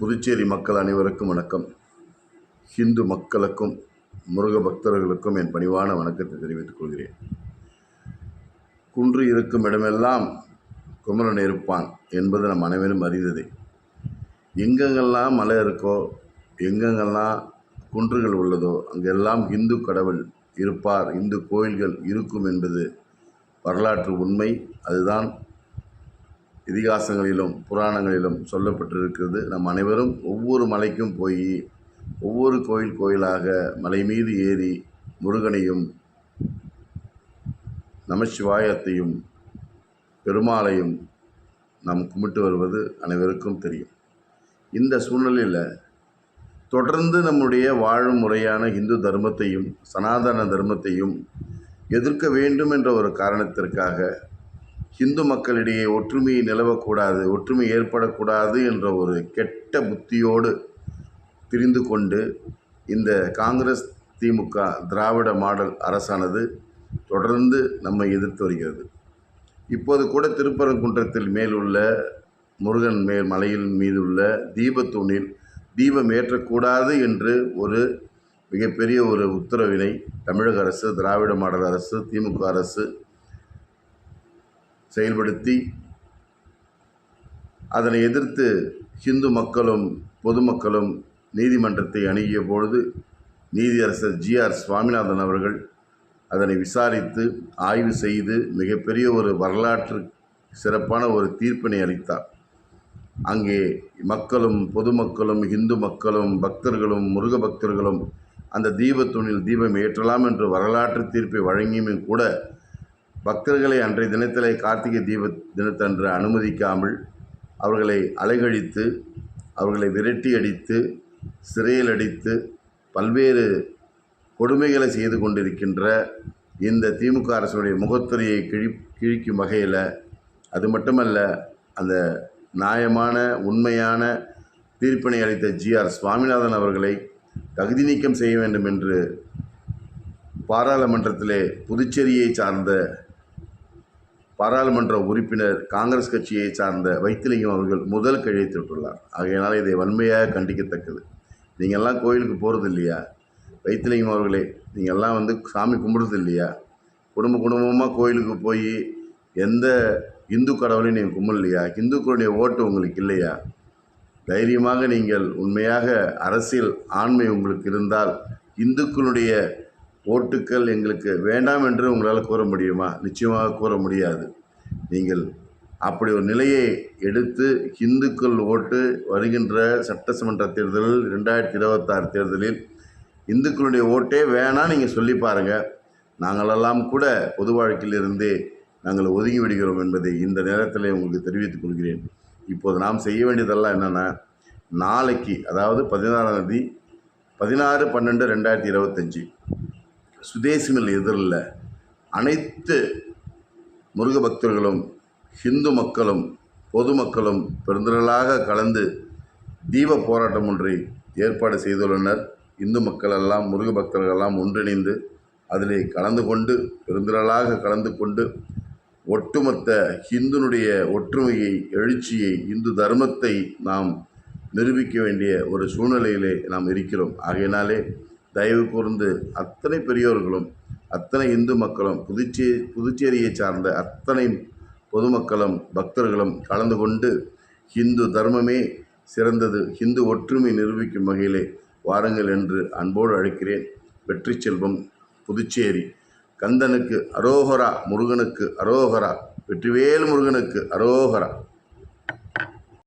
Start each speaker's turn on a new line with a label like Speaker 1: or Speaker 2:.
Speaker 1: புதுச்சேரி மக்கள் அனைவருக்கும் வணக்கம். ஹிந்து மக்களுக்கும் முருக பக்தர்களுக்கும் என் பணிவான வணக்கத்தை தெரிவித்துக் கொள்கிறேன். குன்று இருக்கும் இடமெல்லாம் குமரன் இருப்பான் என்பது நம் அனைவரும் அறிந்ததே. எங்கெங்கெல்லாம் மலை இருக்கோ எங்கெங்கெல்லாம் குன்றுகள் உள்ளதோ அங்கெல்லாம் இந்து கடவுள் இருப்பார் இந்து கோயில்கள் இருக்கும் என்பது வரலாற்று உண்மை. அதுதான் இதிகாசங்களிலும் புராணங்களிலும் சொல்லப்பட்டிருக்கிறது. நம் அனைவரும் ஒவ்வொரு மலைக்கும் போய் ஒவ்வொரு கோயில் கோயிலாக மலை மீது ஏறி முருகனையும் நமசிவாயத்தையும் பெருமாளையும் நாம் கும்பிட்டு வருவது அனைவருக்கும் தெரியும். இந்த சூழ்நிலையில் தொடர்ந்து நம்முடைய வாழும் முறையான இந்து தர்மத்தையும் சனாதன தர்மத்தையும் எதிர்க்க வேண்டும் என்ற ஒரு காரணத்திற்காக இந்து மக்களிடையே ஒற்றுமை நிலவக்கூடாது ஒற்றுமை ஏற்படக்கூடாது என்ற ஒரு கெட்ட புத்தியோடு பிரிந்து கொண்டு இந்த காங்கிரஸ் திமுக திராவிட மாடல் அரசானது தொடர்ந்து நம்மை எதிர்த்து வருகிறது. இப்போது கூட திருப்பரங்குன்றத்தில் மேலுள்ள முருகன் மேல் மலையின் மீது உள்ள தீபத்தூணில் தீபம் ஏற்றக்கூடாது என்று ஒரு மிகப்பெரிய ஒரு உத்தரவினை தமிழக அரசு திராவிட மாடல் அரசு திமுக அரசு செயல்படுத்தி அதனை எதிர்த்து ஹிந்து மக்களும் பொதுமக்களும் நீதிமன்றத்தை அணுகிய பொழுது நீதியரசர் ஜிஆர் சுவாமிநாதன் அவர்கள் அதனை விசாரித்து ஆய்வு செய்து மிகப்பெரிய ஒரு வரலாற்று சிறப்பான ஒரு தீர்ப்பினை அளித்தார். அங்கே மக்களும் பொதுமக்களும் இந்து மக்களும் பக்தர்களும் முருக பக்தர்களும் அந்த தீபத்தூணில் தீபம் ஏற்றலாம் என்று வரலாற்று தீர்ப்பை வழங்கியுமே கூட பக்தர்களை அன்றைய தினத்திலே கார்த்திகை தீப தினத்தன்று அனுமதிக்காமல் அவர்களை அலைகழித்து அவர்களை விரட்டி அடித்து சிறையில் அடித்து பல்வேறு கொடுமைகளை செய்து கொண்டிருக்கின்ற இந்த திமுக அரசுடைய முகத்துறையை கிழி கிழிக்கும் வகையில் அது மட்டுமல்ல அந்த நியாயமான உண்மையான தீர்ப்பினை அளித்த ஜிஆர் சுவாமிநாதன் அவர்களை தகுதி நீக்கம் செய்ய வேண்டும் என்று பாராளுமன்றத்திலே புதுச்சேரியை சார்ந்த பாராளுமன்ற உறுப்பினர் காங்கிரஸ் கட்சியை சார்ந்த வைத்திலிங்கம் அவர்கள் முதல் கையெழுத்திட்டுள்ளார் ஆகையினால் இதை வன்மையாக கண்டிக்கத்தக்கது. நீங்கள்லாம் கோயிலுக்கு போகிறது இல்லையா? வைத்திலிங்கம் அவர்களே நீங்கள்லாம் வந்து சாமி கும்பிடுறது இல்லையா? குடும்ப குடும்பமாக கோயிலுக்கு போய் எந்த இந்து கடவுளையும் நீங்கள் கும்பிடலையா இந்துக்களுடைய ஓட்டு உங்களுக்கு இல்லையா? தைரியமாக நீங்கள் உண்மையாக அரசியல் ஆண்மை உங்களுக்கு இருந்தால் இந்துக்களுடைய ஓட்டுக்கள் எங்களுக்கு வேண்டாம் என்று உங்களால் கூற முடியுமா? நிச்சயமாக கூற முடியாது. நீங்கள் அப்படி ஒரு நிலையை எடுத்து இந்துக்கள் ஓட்டு வருகின்ற சட்டசமன்ற தேர்தலில் ரெண்டாயிரத்தி இருபத்தாறு தேர்தலில் இந்துக்களுடைய ஓட்டே வேணாம் நீங்கள் சொல்லி பாருங்கள் நாங்களெல்லாம் கூட பொது வாழ்க்கையிலிருந்தே நாங்கள் ஒதுங்கி விடுகிறோம் என்பதை இந்த நேரத்தில் உங்களுக்கு தெரிவித்துக் கொள்கிறேன். இப்போது நாம் செய்ய வேண்டியதெல்லாம் என்னென்னா நாளைக்கு அதாவது பதினாறாம் தேதி பதினாறு பன்னெண்டு ரெண்டாயிரத்தி இருபத்தஞ்சி. சுதேசிகள் எதிரில் அனைத்து முருக பக்தர்களும் ஹிந்து மக்களும் பொதுமக்களும் பெருந்திரளாக கலந்து தீப போராட்டம் ஒன்றை ஏற்பாடு செய்துள்ளனர். இந்து மக்களெல்லாம் முருக பக்தர்களெல்லாம் ஒன்றிணைந்து அதிலே கலந்து கொண்டு பெருந்திரளாக கலந்து கொண்டு ஒட்டுமொத்த ஹிந்துனுடைய ஒற்றுமையை எழுச்சியை இந்து தர்மத்தை நாம் நிரூபிக்க வேண்டிய ஒரு சூழ்நிலையிலே நாம் இருக்கிறோம். ஆகையினாலே தயவு கூர்ந்து அத்தனை பெரியோர்களும் அத்தனை இந்து மக்களும் புதுச்சே புதுச்சேரியை சார்ந்த அத்தனை பொதுமக்களும் பக்தர்களும் கலந்து கொண்டு ஹிந்து தர்மமே சிறந்தது. ஹிந்து ஒற்றுமை நிரூபிக்கும் வகையிலே வாருங்கள் என்று அன்போடு அழைக்கிறேன். வெற்றி செல்வம் புதுச்சேரி. கந்தனுக்கு அரோகரா முருகனுக்கு அரோகரா வெற்றிவேல் முருகனுக்கு அரோகரா.